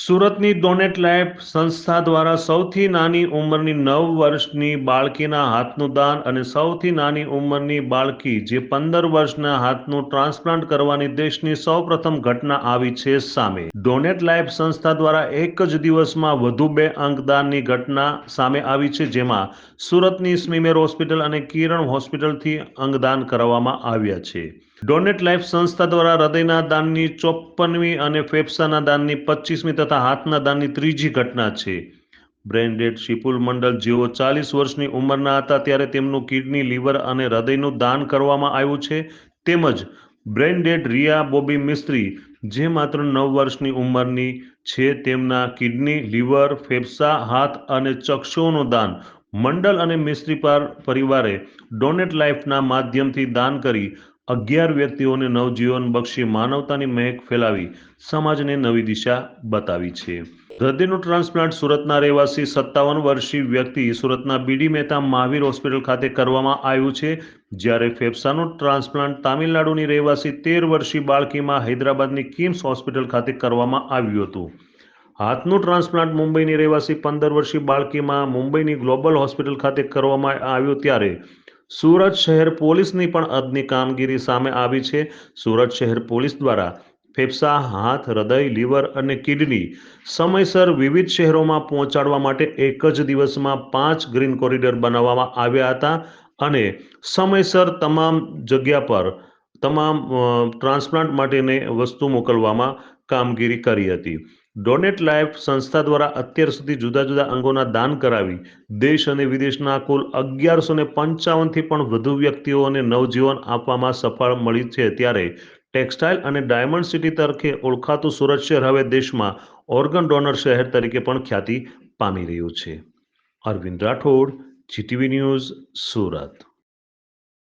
સુરતની donate life સંસ્થા દ્વારા સૌથી નાની ઉંમરની નવ વર્ષની બાળકીના હાથનું દાન અને સૌથી નાની ઉંમરની બાળકી જે પંદર વર્ષના હાથનું ટ્રાન્સપ્લાન્ટ કરવાની દેશની સૌપ્રથમ ઘટના આવી છે સામે. ડોનેટ લાઈફ સંસ્થા દ્વારા એક જ દિવસમાં વધુ બે અંગદાનની ઘટના સામે આવી છે જેમાં સુરતની સ્મીમેર હોસ્પિટલ અને કિરણ હોસ્પિટલથી અંગદાન કરવામાં આવ્યા છે. ડોનેટ લાઈફ સંસ્થા દ્વારા હૃદયના દાનની ચોપ્પનમી અને ફેફસાના દાનની પચીસમી તથા હાથના દાનની ત્રીજી ઘટના છે. બ્રેન્ડેડ શિપુલ મંડળ જેઓ ચાલીસ વર્ષની ઉંમરના હતા ત્યારે તેમનું કિડની, લીવર અને હૃદયનું દાન કરવામાં આવ્યું છે. તેમજ બ્રેન્ડેડ રિયા બોબી મિસ્ત્રી જે માત્ર નવ વર્ષની ઉંમરની છે, તેમના કિડની, લીવર, ફેફસા, હાથ અને ચક્ષુઓનું દાન મંડળ અને મિસ્ત્રી પર પરિવારે ડોનેટ લાઈફના માધ્યમથી દાન કરી અગિયાર વ્યક્તિઓને નવજીવન બક્ષી માનવતાની મહેક ફેલાવી સમાજને નવી દિશા બતાવી છે. હૃદયનું ટ્રાન્સપ્લાન્ટ સુરતના રહેવાસી સત્તાવન વર્ષીય વ્યક્તિ સુરતના બીડી મહેતા મહાવીર હોસ્પિટલ ખાતે કરવામાં આવ્યું છે, જ્યારે ફેફસાનું ટ્રાન્સપ્લાન્ટ તામિલનાડુની રહેવાસી તેર વર્ષીય બાળકીમાં હૈદરાબાદની કિમ્સ હોસ્પિટલ ખાતે કરવામાં આવ્યું હતું. હાથનું ટ્રાન્સપ્લાન્ટ મુંબઈની રહેવાસી પંદર વર્ષીય બાળકીમાં મુંબઈની ગ્લોબલ હોસ્પિટલ ખાતે કરવામાં આવ્યું ત્યારે સુરત શહેર પોલીસની પણ અદની કામગીરી સામે આવી છે. સુરત શહેર પોલીસ દ્વારા ફેફસા, હાથ, હૃદય, લીવર અને કિડની સમયસર વિવિધ શહેરોમાં પહોંચાડવા માટે એક જ દિવસમાં પાંચ ગ્રીન કોરિડોર બનાવવામાં આવ્યા હતા અને સમયસર તમામ જગ્યા પર તમામ ટ્રાન્સપ્લાન્ટ માટેની વસ્તુ મોકલવામાં કામગીરી કરી હતી. ડોનેટ લાઈફ સંસ્થા દ્વારા અત્યાર સુધી જુદા જુદા અંગોના દાન કરાવી દેશ અને વિદેશના કુલ અગિયારસો ને પંચાવનથી પણ વધુ વ્યક્તિઓને નવજીવન આપવામાં સફળ મળી છે. ત્યારે ટેક્સટાઇલ અને ડાયમંડ સિટી તરીકે ઓળખાતું સુરત શહેર હવે દેશમાં ઓર્ગન ડોનર શહેર તરીકે પણ ખ્યાતિ પામી રહ્યું છે. Arvind Rathod GTV news Surat.